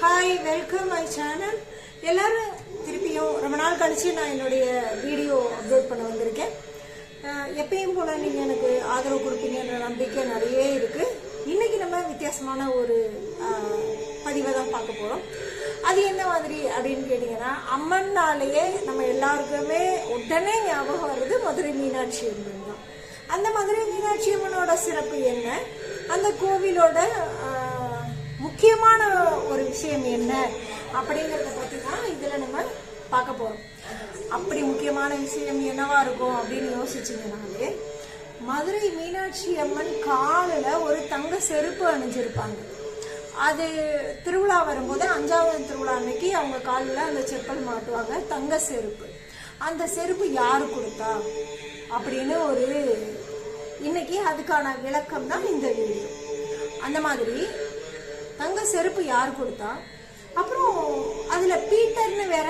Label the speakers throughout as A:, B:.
A: Hi welcome my channel எல்லாரும் திருப்பியும் ரொம்ப நாள் கழிச்சு நான் என்னுடைய வீடியோ அப்லோட் பண்ண வந்திருக்கேன். எப்பயும் போல நீங்கள் எனக்கு ஆதரவு கொடுப்பீங்கன்ற நம்பிக்கை நிறைய இருக்கு. இன்னைக்கு நம்ம வித்தியாசமான ஒரு பதிவை தான் பார்க்க போகிறோம் அது என்ன மாதிரி அப்படின்னு கேட்டிங்கன்னா அம்மன்னாலேயே நம்ம எல்லாருக்குமே உடனே ஞாபகம் வருது மதுரை மீனாட்சி அம்மன் தான். அந்த மதுரை மீனாட்சி அம்மனோட சிறப்பு என்ன? அந்த கோவிலோட முக்கியமான ஒரு விஷயம் என்ன அப்படிங்கறத பத்தி தான் இதுல நம்ம பார்க்க போறோம். அப்படி முக்கியமான விஷயம் என்னவா இருக்கும் அப்படின்னு யோசிச்சீங்கனாலே மதுரை மீனாட்சி அம்மன் காலில் ஒரு தங்க செருப்பு அணிஞ்சிருப்பாங்க. அது திருவிழா வரும்போது அஞ்சாவது திருவிழா அன்னைக்கு அவங்க காலில் அந்த செப்பல் மாட்டுவாங்க தங்க செருப்பு. அந்த செருப்பு யாரு கொடுத்தா? அப்படின்னு ஒரு இன்னைக்கு அதுக்கான விளக்கம் தான் இந்த வீடியோ. அந்த மாதிரி தங்க செருப்பு யார் கொடுத்தா? அப்புறம் அதுல பீட்டர்னு வேற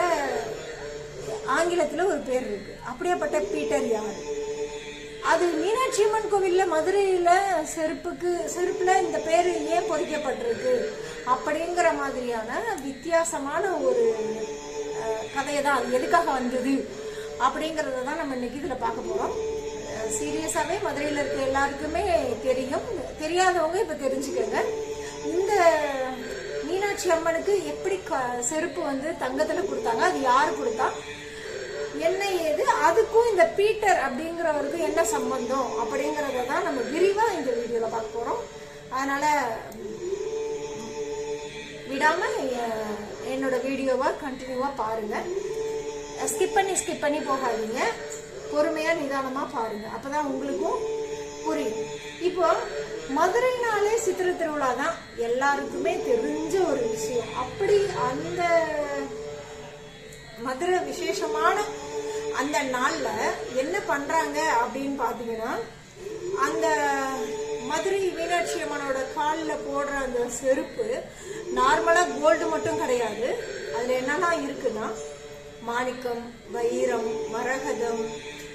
A: ஆங்கிலத்துல ஒரு பேர் இருக்கு. அப்படியேப்பட்ட பீட்டர் யார்? அது மீனாட்சி அம்மன் கோவில்ல மதுரையில செருப்புக்கு செருப்புல இந்த பேர் ஏன் பொறிக்கப்பட்டிருக்கு? அப்படிங்கிற மாதிரியான வித்தியாசமான ஒரு கதையை தான் அது எதுக்காக வந்தது? அப்படிங்கிறத தான் நம்ம இன்னைக்கு இதில் பார்க்க போகிறோம் சீரியஸாகவே மதுரையில் இருக்க எல்லாருக்குமே தெரியும். தெரியாதவங்க இப்போ தெரிஞ்சுக்கோங்க. இந்த மீனாட்சி அம்மனுக்கு எப்படி க- செருப்பு வந்து தங்கத்துல கொடுத்தாங்க? அது யார் கொடுத்தா? என்ன ஏது? அதுக்கும் இந்த பீட்டர் அப்படிங்கிறவருக்கும் என்ன சம்பந்தம்? அப்படிங்கறத தான் நம்ம விரிவா இந்த வீடியோல பார்க்க போறோம். அதனால விடாம என்னோட வீடியோவை கண்டினியூவா பாருங்க. ஸ்கிப் பண்ணி ஸ்கிப் பண்ணி போகாதீங்க. பொறுமையா நிதானமா பாருங்க. அப்பதான் உங்களுக்கும் புரியும் இப்போ மதுரைனாலே சித்திரை திருவிழா தான் எல்லாருக்குமே தெரிஞ்ச ஒரு விஷயம். அப்படி அந்த மதுரை விசேஷமான அந்த நாள்ல என்ன பண்றாங்க அப்படின்னு பாத்தீங்கன்னா அந்த மதுரை மீனாட்சி அம்மனோட காலில் போடுற அந்த செருப்பு நார்மலாக கோல்டு மட்டும் கிடையாது. அதில் என்னெல்லாம் இருக்குன்னா மாணிக்கம் வைரம் மரகதம்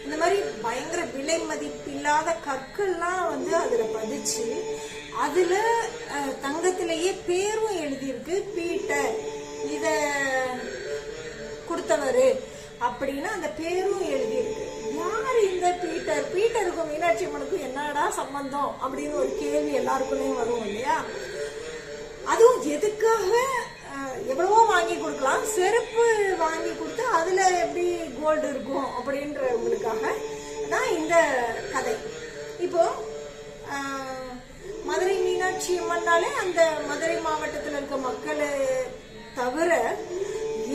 A: இந்த மாதிரி பயங்கர விலை மதிப்பில்லாத கற்கள்லாம் வந்து அதுல பதிச்சு அதுல தங்கத்திலேயே பேரும் எழுதியிருக்கு. பீட்டர் இத கொடுத்தவரு அப்படின்னு அந்த பேரும் எழுதியிருக்கு. யார் இந்த பீட்டர்? பீட்டருக்கும் மீனாட்சி அம்மனுக்கும் என்னடா சம்பந்தம்? அப்படின்னு ஒரு கேள்வி எல்லாருக்குள்ளேயும் வரும் இல்லையா? அதுவும் எதுக்காக எவ்வளவோ வாங்கி கொடுக்கலாம். செருப்பு வாங்கி கொடுத்து அதுல எப்படி கோல்டு இருக்கும் அப்படின்றவங்களுக்காக தான் இந்த கதை. இப்போ மதுரை மீனாட்சி அம்மன்னாலே அந்த மதுரை மாவட்டத்தில் இருக்க மக்களை தவிர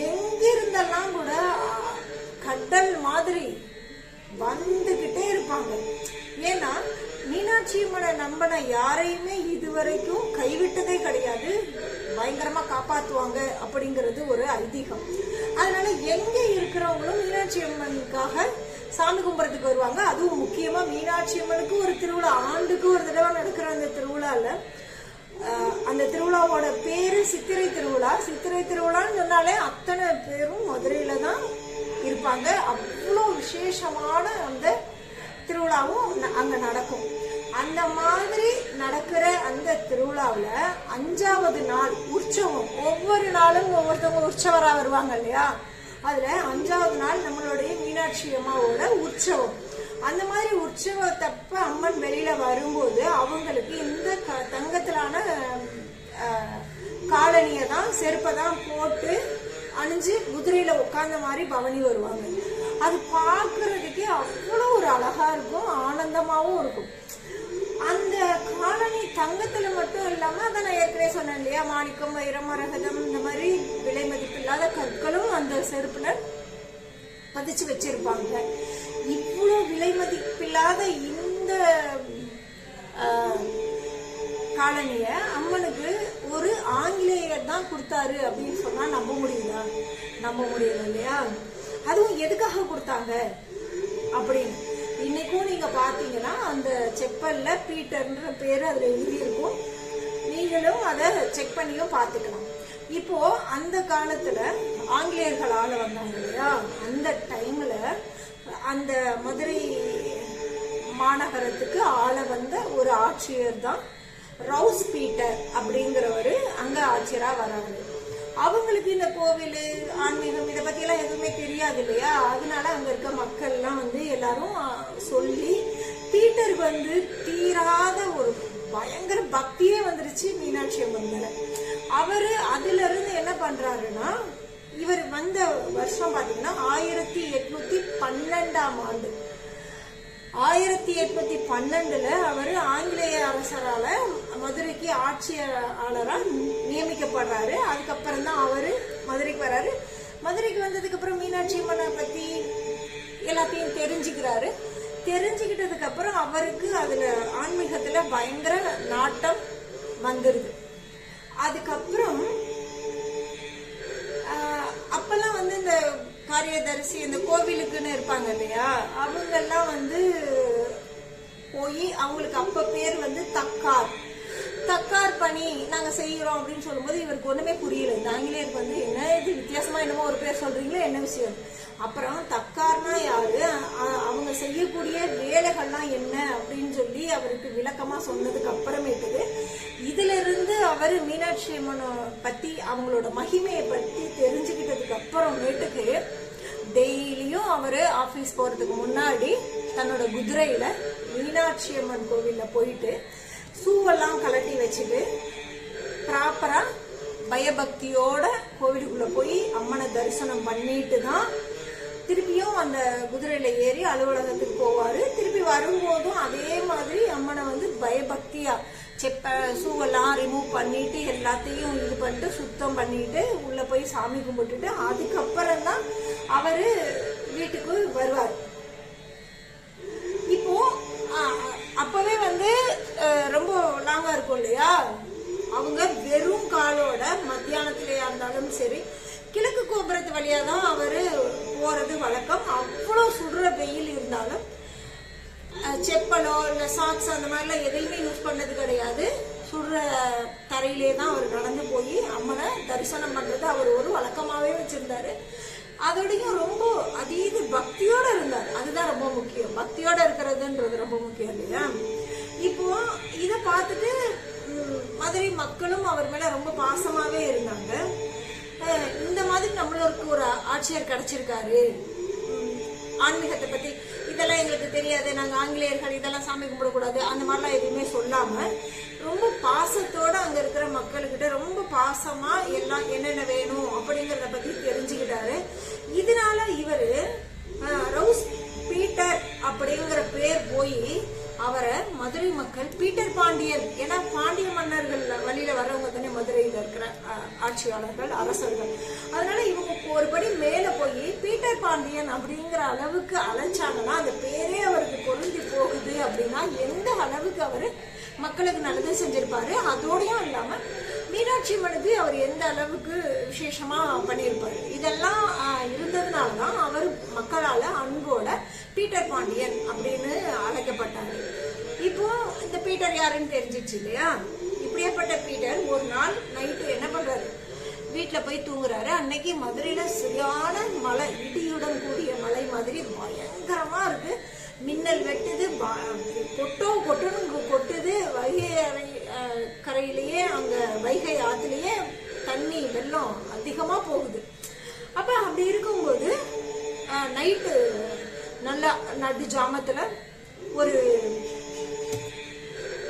A: எங்கிருந்தெல்லாம் கூட கடல் மாதிரி வந்துகிட்டே இருப்பாங்க. ஏன்னா மீனாட்சி அம்மனை நம்பின யாரையுமே இதுவரைக்கும் கைவிட்டதே கிடையாது. பயங்கரமா காப்பாத்துவாங்க அப்படிங்கிறது ஒரு ஐதீகம். அதனால எங்க இருக்கிறவங்களும் மீனாட்சி அம்மனுக்காக சாமி கும்பிட்றதுக்கு வருவாங்க. அதுவும் முக்கியமா மீனாட்சி அம்மனுக்கு ஒரு திருவிழா. ஆண்டுக்கு ஒரு தடவை நடக்கிற அந்த திருவிழால அந்த திருவிழாவோட பேரு சித்திரை திருவிழா. சித்திரை திருவிழான்னு சொன்னாலே அத்தனை பேரும் மதுரையில தான் இருப்பாங்க. அவ்வளோ விசேஷமான அந்த திருவிழாவும் ந- அங்க நடக்கும். அந்த மாதிரி நடக்கிற அந்த திருவிழாவில் அஞ்சாவது நாள் உற்சவம். ஒவ்வொரு நாளும் ஒவ்வொருத்தவங்க உற்சவராக வருவாங்க இல்லையா? அதில் அஞ்சாவது நாள் நம்மளுடைய மீனாட்சி அம்மாவோட உற்சவம். அந்த மாதிரி உற்சவத்தப்ப அம்மன் வெளியில் வரும்போது அவங்களுக்கு இந்த க- தங்கத்திலான காலனியை காலணியை தான் செருப்பை தான் போட்டு அணிஞ்சு குதிரையில் உட்காந்த மாதிரி பவனி வருவாங்க. அது பார்க்குறதுக்கே அவ்வளோ ஒரு அழகாக இருக்கும் ஆனந்தமாகவும் இருக்கும். காலனி தங்கத்துல மட்டும் இல்லாம அதை நான் ஏற்கனவே சொன்னேன் இல்லையா? மாணிக்கம் வைரம் மரகதம் இந்த மாதிரி விலை மதிப்பில்லாத கற்களும் அந்த செருப்புல பதிச்சு வச்சிருப்பாங்க. இவ்வளோ விலை மதிப்பில்லாத இந்த காலனிய அம்மனுக்கு ஒரு ஆங்கிலேயர் தான் கொடுத்தாரு அப்படின்னு சொன்னா நம்ப முடியுதா? நம்ப முடியல இல்லையா? அதுவும் எதுக்காக கொடுத்தாங்க அப்படின்னு. இன்னைக்கும் நீங்க பாத்தீங்கன்னா அந்த செப்பல்ல பீட்டர்ன்ற பேர் அதுல எழுதியிருக்கும். நீங்களும் அதை செக் பண்ணியும் பார்த்துக்கலாம் இப்போ அந்த காலத்துல ஆங்கிலேயர்கள் வந்தாங்க இல்லையா? அந்த டைம்ல அந்த மதுரை மாநகரத்துக்கு ஆள வந்த ஒரு ஆட்சியர் தான் ரவுஸ் பீட்டர் அப்படிங்கிறவரு அங்க ஆட்சியராக வராங்க அவங்களுக்கு இந்த கோவில் ஆன்மீகம் இதை பற்றியெல்லாம் எதுவுமே தெரியாது இல்லையா? அதனால அங்கே இருக்க மக்கள்லாம் வந்து எல்லாரும் சொல்லி பீட்டர் வந்து தீராத ஒரு பயங்கர பக்தியே வந்துருச்சு மீனாட்சி அம்மன் மேல. அவர் அதுல இருந்து என்ன பண்றாருன்னா இவர் வந்த வருஷம் பார்த்தீங்கன்னா ஆயிரத்தி எட்நூத்தி பன்னெண்டாம் ஆண்டு. ஆயிரத்தி எட்நூத்தி பன்னெண்டுல அவர் ஆங்கிலேய அரசரால மதுரைக்கு ஆட்சியாளரா நியமிக்கப்படுறாரு. அதுக்கப்புறம் தான் அவரு மதுரைக்கு வராரு. மதுரைக்கு வந்ததுக்கு அப்புறம் மீனாட்சி அம்மனை பத்தி எல்லாத்தையும் தெரிஞ்சுக்கிறாரு. தெரிஞ்சுக்கிட்டதுக்கு அப்புறம் அவருக்கு அதுல ஆன்மீகத்துல பயங்கர நாட்டம் வந்துருது. அதுக்கப்புறம் அப்பெல்லாம் வந்து இந்த காரியதரிசி இந்த கோவிலுக்குன்னு இருப்பாங்க இல்லையா? அவங்க எல்லாம் வந்து போய் அவங்களுக்கு அப்ப பேர் வந்து தக்கார். தக்கார் பணி நாங்க செய்யறோம் அப்படின்னு சொல்லும்போது இவருக்கு ஒண்ணுமே புரியல. இந்த ஆங்கிலேயருக்கு வந்து என்ன இது வித்தியாசமா என்னமோ ஒரு பேர் சொல்றீங்களோ என்ன விஷயம்? அப்புறம் தக்கார்னா யாரு? அவங்க செய்யக்கூடிய வேலைகள்லாம் என்ன அப்படின்னு சொல்லி அவருக்கு விளக்கமா சொன்னதுக்கு அப்புறமேட்டுக்கு இதுல இருந்து அவர் மீனாட்சி அம்மனை பத்தி அவங்களோட மகிமையை பத்தி தெரிஞ்சுக்கிட்டதுக்கு அப்புறமேட்டுக்கு டெய்லியும் அவர் ஆஃபீஸ் போறதுக்கு முன்னாடி தன்னோட குதிரையில மீனாட்சி அம்மன் கோவில்ல போயிட்டு சூவெல்லாம் கலட்டி வச்சுட்டு ப்ராப்பரா பயபக்தியோட கோவிலுக்குள்ள போய் அம்மனை தரிசனம் பண்ணிட்டு தான் திருப்பியும் அந்த குதிரையில ஏறி அலுவலகத்துக்கு போவாரு. திருப்பி வரும்போதும் அதே மாதிரி அம்மனை வந்து பயபக்தியா செப்ப ஷூவெல்லாம் ரிமூவ் பண்ணிட்டு எல்லாத்தையும் இது பண்ணிட்டு சுத்தம் பண்ணிட்டு உள்ள போய் சாமி கும்பிட்டுட்டு அதுக்கப்புறம் தான் அவரு வீட்டுக்கு வருவார். இப்போ அப்போவே அப்பவே வந்து ரொம்ப லாங்கா இருக்கும் இல்லையா? அவங்க வெறும் காலோட மத்தியானத்திலேயா இருந்தாலும் சரி கிழக்கு கோபுரத்து வழியாக தான் அவரு போறது வழக்கம். அவ்வளவு சுடுற வெயில் இருந்தாலும் செப்பலோ இல்ல சாக்ஸ் அந்த மாதிரிலாம் எதையுமே யூஸ் பண்ணது கிடையாது. சுடுற தரையிலே தான் அவர் நடந்து போய் அம்மனை தரிசனம் பண்றது அவர் ஒரு வழக்கமாவே வச்சிருந்தாரு. அதோடையும் ரொம்ப அதீத பக்தியோட இருந்தார். அதுதான் ரொம்ப முக்கியம். பக்தியோட இருக்கிறதுன்றது ரொம்ப முக்கியம் இல்லையா? இப்போ இதை பார்த்துட்டு மதுரை மக்களும் அவர் மேல ரொம்ப பாசமாவே இருந்தாங்க. இந்த மாதிரி நம்மளுக்கு ஒரு ஆட்சியர் கிடைச்சிருக்காரு. ஆன்மீகத்தை பத்தி இதெல்லாம் எங்களுக்கு தெரியாது. நாங்கள் ஆங்கிலேயர்கள் இதெல்லாம் சாமி கும்பிடக்கூடாது. அந்த மாதிரிலாம் எதுவுமே சொல்லாமல் ரொம்ப பாசத்தோடு அங்கே இருக்கிற மக்கள்கிட்ட ரொம்ப பாசமாக எல்லாம் என்னென்ன வேணும் அப்படிங்கிறத பற்றி தெரிஞ்சுக்கிட்டாரு. இதனால இவர் ரவுஸ் பீட்டர் அப்படிங்கிற பேர் போய் அவரை மதுரை மக்கள் பீட்டர் பாண்டியன் வழியில வர்றவங்க தானே மதுரையில இருக்கிற ஆட்சியாளர்கள் அரசர்கள். அதனால இவங்க ஒரு படி மேல போய் பீட்டர் பாண்டியன் அப்படிங்கிற அளவுக்கு அழைச்சாங்கன்னா அந்த பேரே அவருக்கு பொருந்தி போகுது அப்படின்னா எந்த அளவுக்கு அவரு மக்களுக்கு நல்லது செஞ்சிருப்பாரு அதோடயும் இல்லாம மீனாட்சி அம்மனுக்கு அவர் எந்த அளவுக்கு விசேஷமா பண்ணியிருப்பாரு. இதெல்லாம் இருந்ததுனால தான் அவர் மக்களால அன்போட பீட்டர் பாண்டியன் அப்படின்னு அழைக்கப்பட்டாரு. இப்போ இந்த பீட்டர் யாருன்னு தெரிஞ்சிச்சு இல்லையா? இப்படியாப்பட்ட பீட்டர் ஒரு நாள் நைட்டு என்ன பண்றாரு? வீட்டில் போய் தூங்குறாரு. அன்னைக்கு மதுரையில சரியான மழை இடியுடன் கூடிய மலை மாதிரி பயங்கரமா இருக்கு. மின்னல் வெட்டுது கொட்டும் கொட்டணும் கொட்டுது. வைகை அறை கரையிலேயே அங்க வைகை ஆத்துலயே தண்ணி வெள்ளம் அதிகமா போகுது. அப்ப அப்படி இருக்கும்போது நைட்டு நல்லா நடு ஜாமத்துல ஒரு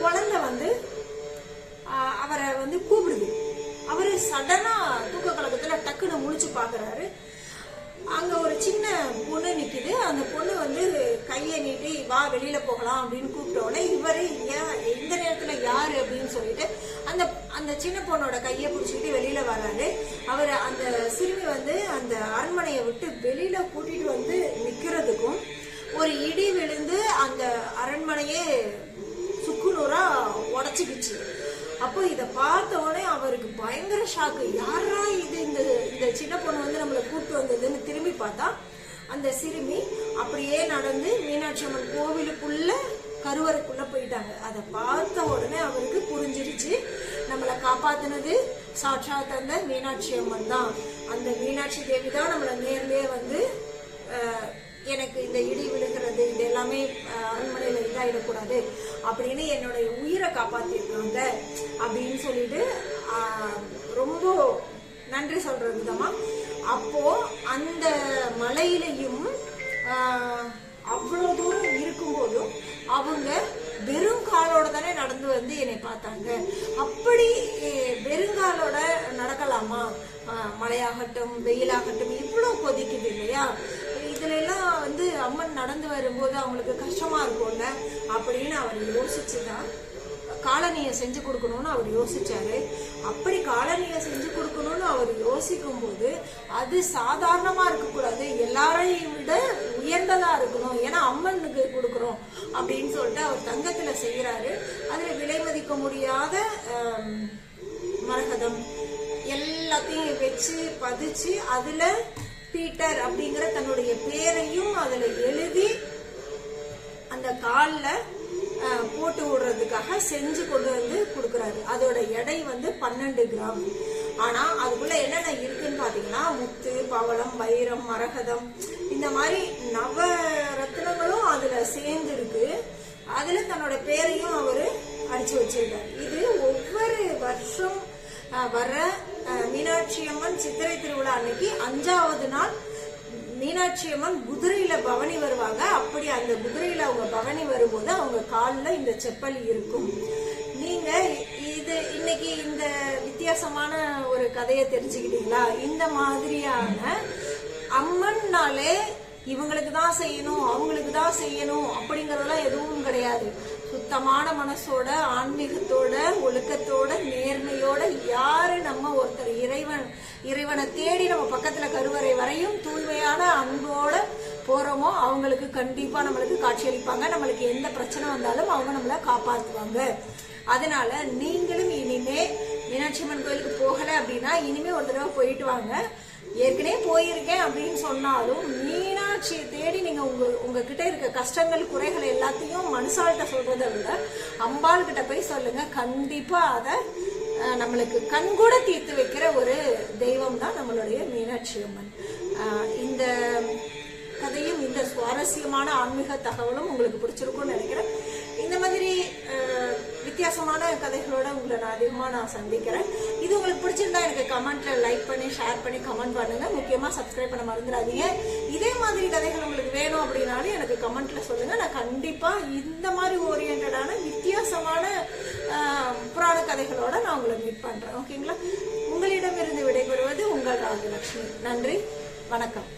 A: குழந்தை வந்து அவரை வந்து கூப்பிடுது. அவரு சடனா தூக்க கலக்கத்துல டக்குன்னு முழிச்சு பாக்குறாரு. அங்க ஒரு சின்ன பொண்ணு நிக்குது. அந்த பொண்ணு வந்து கையை நீட்டி வா வெளியில போகலாம் அப்படின்னு கூப்பிட்ட உடனே இவரு ஏன் இந்த நேரத்துல யாரு அப்படின்னு சொல்லிட்டு அந்த அந்த சின்ன பொண்ணோட கையை பிடிச்சிக்கிட்டு வெளியில வராரு. அவர் அந்த சிறுமி வந்து அந்த அரண்மனையை விட்டு வெளியில கூட்டிட்டு வந்து நிக்கிறதுக்கும் ஒரு இடி விழுந்து அந்த அரண்மனையே சுக்குநூறா உடச்சிக்கிச்சு. அப்போ இத பார்த்த உடனே அவருக்கு பயங்கர ஷாக்கு யாரா இது இந்த இந்த சின்ன பொண்ணு வந்து நம்மளை கூப்பிட்டு வந்ததுன்னு திரும்பி பார்த்தா அந்த சிறுமி அப்படியே நடந்து மீனாட்சி அம்மன் கோவிலுக்குள்ள கருவறைக்குள்ள போயிட்டாங்க. அதை பார்த்த உடனே அவருக்கு புரிஞ்சிருச்சு நம்மளை காப்பாத்தினது சாட்சா தந்த மீனாட்சி அம்மன் தான். அந்த மீனாட்சி தேவி தான் நம்மளை நேர்லயே வந்து எனக்கு இந்த இடி விழுகிறது இது எல்லாமே அஹ், அரண்மனையில அப்படின்னு என்னுடைய உயிரை காப்பாத்திருக்காங்க அப்படின்னு சொல்லிட்டு ரொம்ப நன்றி நன்றி சொல்ற விதமா அப்போ அந்த மலையிலையும் அவ்வளோ அவ்வளவு தூரம் இருக்கும்போதும் அவங்க வெறும் காலோட தானே நடந்து வந்து என்னை பார்த்தாங்க. அப்படி வெறுங்காலோட நடக்கலாமா? மழையாகட்டும் வெயிலாகட்டும் இவ்வளவு கொதிக்குது இல்லையா? இடத்துல எல்லாம் வந்து அம்மன் நடந்து வரும்போது அவங்களுக்கு கஷ்டமா இருக்கும்ல? அப்படின்னு அவர் யோசிச்சுதான் காலனியை செஞ்சு கொடுக்கணும்னு அவர் யோசிச்சாரு. அப்படி காலனியை செஞ்சு கொடுக்கணும்னு அவர் யோசிக்கும் போது அது சாதாரணமா இருக்கக்கூடாது. எல்லாரையும் விட உயர்ந்ததா இருக்கணும். ஏன்னா அம்மனுக்கு கொடுக்குறோம் அப்படின்னு சொல்லிட்டு அவர் தங்கத்துல செய்யறாரு அதுல விலை மதிக்க முடியாத மரகதம். எல்லாத்தையும் வச்சு பதிச்சு அதுல பீட்டர் அப்படிங்கிற தன்னுடைய பேரையும் அதுல எழுதி அந்த கால்ல போட்டு விடுறதுக்காக செஞ்சு கொண்டு வந்து கொடுக்குறாரு. அதோட எடை வந்து பன்னெண்டு கிராம். ஆனா அதுக்குள்ள என்னென்ன இருக்குன்னு பாத்தீங்கன்னா முத்து பவளம் வைரம் மரகதம் இந்த மாதிரி நவ ரத்னங்களும் அதுல சேர்ந்து இருக்கு அதுல தன்னோட பேரையும் அவரு அடிச்சு வச்சிருக்காரு. இது ஒவ்வொரு வருஷம் வர மீனாட்சி அம்மன் சித்திரை திருவிழா அன்னைக்கு அஞ்சாவது நாள் மீனாட்சி அம்மன் குதிரையில பவனி வருவாங்க. அப்படி அந்த குதிரையில அவங்க பவனி வரும்போது அவங்க காலில் இந்த செப்பல் இருக்கும். நீங்க இது இன்னைக்கு இந்த வித்தியாசமான ஒரு கதையை தெரிஞ்சுக்கிட்டீங்களா? இந்த மாதிரியான அம்மன்னாலே இவங்களுக்கு தான் செய்யணும் அவங்களுக்கு தான் செய்யணும் அப்படிங்கறதெல்லாம் எதுவும் கிடையாது. சுத்தமான மனசோட ஆன்மீகத்தோட ஒழுக்கத்தோட நேர்மையோட யாரு நம்ம ஒருத்தர்? இறைவன் இறைவனை தேடி நம்ம பக்கத்துல கருவறை வரையும் தூய்மையான அன்போட போறோமோ அவங்களுக்கு கண்டிப்பா நம்மளுக்கு காட்சியளிப்பாங்க நம்மளுக்கு எந்த பிரச்சனை வந்தாலும் அவங்க நம்மளை காப்பாத்துவாங்க. அதனால நீங்களும் இனிமே மீனாட்சி அம்மன் கோயிலுக்கு போகல அப்படின்னா இனிமே ஒரு தடவை போயிட்டு வாங்க. ஏற்கனவே போயிருக்கேன் அப்படின்னு சொன்னாலும் மனசாட்சியை தேடி நீங்க உங்க உங்ககிட்ட இருக்க கஷ்டங்கள் குறைகள் எல்லாத்தையும் மனுஷால்கிட்ட சொல்றதை விட அம்பாள் கிட்ட போய் சொல்லுங்க. கண்டிப்பா அதை நம்மளுக்கு கண்கூட தீர்த்து வைக்கிற ஒரு தெய்வம் தான் நம்மளுடைய மீனாட்சி அம்மன் இந்த கதையும் இந்த சுவாரஸ்யமான ஆன்மீக தகவலும் உங்களுக்கு பிடிச்சிருக்கும்னு நினைக்கிறேன். வித்தியாசமான கதைகளோட உங்களை நான் அதிகமாக நான் சந்திக்கிறேன். இது உங்களுக்கு பிடிச்சிருந்தா எனக்கு கமெண்ட்ல லைக் பண்ணி ஷேர் பண்ணி கமெண்ட் பண்ணுங்க. முக்கியமாக சப்ஸ்கிரைப் பண்ண மறந்துடாதீங்க. இதே மாதிரி கதைகள் உங்களுக்கு வேணும் அப்படின்னாலும் எனக்கு கமெண்ட்ல சொல்லுங்க. நான் கண்டிப்பாக இந்த மாதிரி ஓரியன்டான வித்தியாசமான புராண கதைகளோட நான் உங்களை மீட் பண்றேன். ஓகேங்களா உங்களிடமிருந்து விடைபெறுவது உங்கள் ராஜலட்சுமி. நன்றி. வணக்கம்.